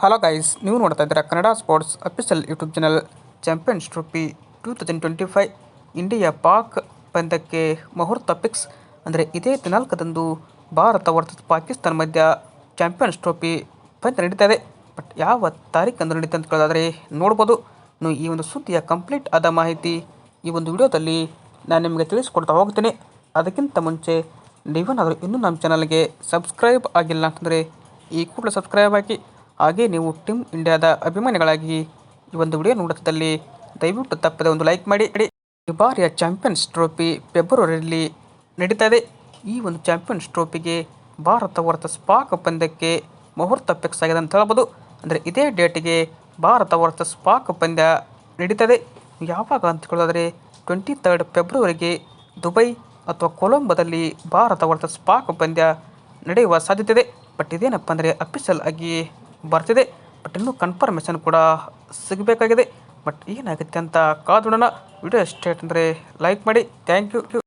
Hello guys ನೀವು ನೋಡ್ತಾ ಇದ್ದೀರಾ Kannada sports official YouTube channel champions trophy two thousand twenty five India Pak ಪಂದ್ಯಕ್ಕೆ ಮುಹೂರ್ತ ಪಿಕ್ಸ್ ಅಂದರೆ ಇದೇ ದಿನಾಂಕದಂದು ಭಾರತ ವರ್ಸಸ್ ಪಾಕಿಸ್ತಾನ ಮಧ್ಯ ಚಾಂಪಿಯನ್ಸ್ ಟ್ರೋಫಿ ಪಂದ್ಯ ನಡೀತಾ ಬಟ್ ಯಾವ ತಾರೀಕಂದು ನಡೀತಾ ಅಂತ ಕೇಳೋದಾದರೆ ನೋಡ್ಬೋದು. ನೀವು ಈ ಒಂದು ಸುದ್ದಿಯ ಕಂಪ್ಲೀಟ್ ಆದ ಮಾಹಿತಿ ಈ ಒಂದು ವಿಡಿಯೋದಲ್ಲಿ ನಾನು ನಿಮಗೆ ತಿಳಿಸ್ಕೊಡ್ತಾ ಹೋಗ್ತೀನಿ. ಅದಕ್ಕಿಂತ ಮುಂಚೆ ನೀವೇನಾದರೂ ಇನ್ನೂ ನಮ್ಮ ಚಾನಲ್ಗೆ ಸಬ್ಸ್ಕ್ರೈಬ್ ಆಗಿಲ್ಲ ಅಂತಂದರೆ ಈ ಕೂಡಲೇ ಸಬ್ಸ್ಕ್ರೈಬ್ ಆಗಿ ಹಾಗೆ ನೀವು ಟೀಮ್ ಇಂಡಿಯಾದ ಅಭಿಮಾನಿಗಳಾಗಿ ಈ ಒಂದು ವಿಡಿಯೋ ನೋಡುತ್ತಿದ್ದಲ್ಲಿ ದಯವಿಟ್ಟು ತಪ್ಪದೆ ಒಂದು ಲೈಕ್ ಮಾಡಿ. ಈ ಬಾರಿಯ ಚಾಂಪಿಯನ್ಸ್ ಟ್ರೋಫಿ ಫೆಬ್ರವರಿಯಲ್ಲಿ ನಡೀತಾ ಈ ಒಂದು ಚಾಂಪಿಯನ್ಸ್ ಟ್ರೋಫಿಗೆ ಭಾರತ ಹೊರತ ಸ್ಪಾಕ್ ಪಂದ್ಯಕ್ಕೆ ಮುಹೂರ್ತ ಫಿಕ್ಸ್ ಆಗಿದೆ ಅಂತ ಹೇಳ್ಬೋದು. ಅಂದರೆ ಇದೇ ಡೇಟಿಗೆ ಭಾರತ ಹೊರತ ಸ್ಪಾಕ್ ಪಂದ್ಯ ನಡೀತದೆ. ಯಾವಾಗ ಅಂತ ಕೇಳೋದಾದರೆ ಟ್ವೆಂಟಿ ತರ್ಡ್ ಫೆಬ್ರವರಿಗೆ ದುಬೈ ಅಥವಾ ಕೊಲಂಬೋದಲ್ಲಿ ಭಾರತ ಹೊರತ ಸ್ಪಾಕ್ ಪಂದ್ಯ ನಡೆಯುವ ಸಾಧ್ಯತೆ ಇದೆ. ಬಟ್ ಇದೇನಪ್ಪ ಅಂದರೆ ಅಫಿಷಿಯಲ್ ಆಗಿ ಬರ್ತಿದೆ. ಬಟ್ ಇನ್ನೂ ಕನ್ಫರ್ಮೇಷನ್ ಕೂಡ ಸಿಗಬೇಕಾಗಿದೆ. ಬಟ್ ಏನಾಗುತ್ತೆ ಅಂತ ಕಾದೋಣ ವಿಡಿಯೋ ಎಷ್ಟೇ ಅಂದರೆ ಲೈಕ್ ಮಾಡಿ. Thank you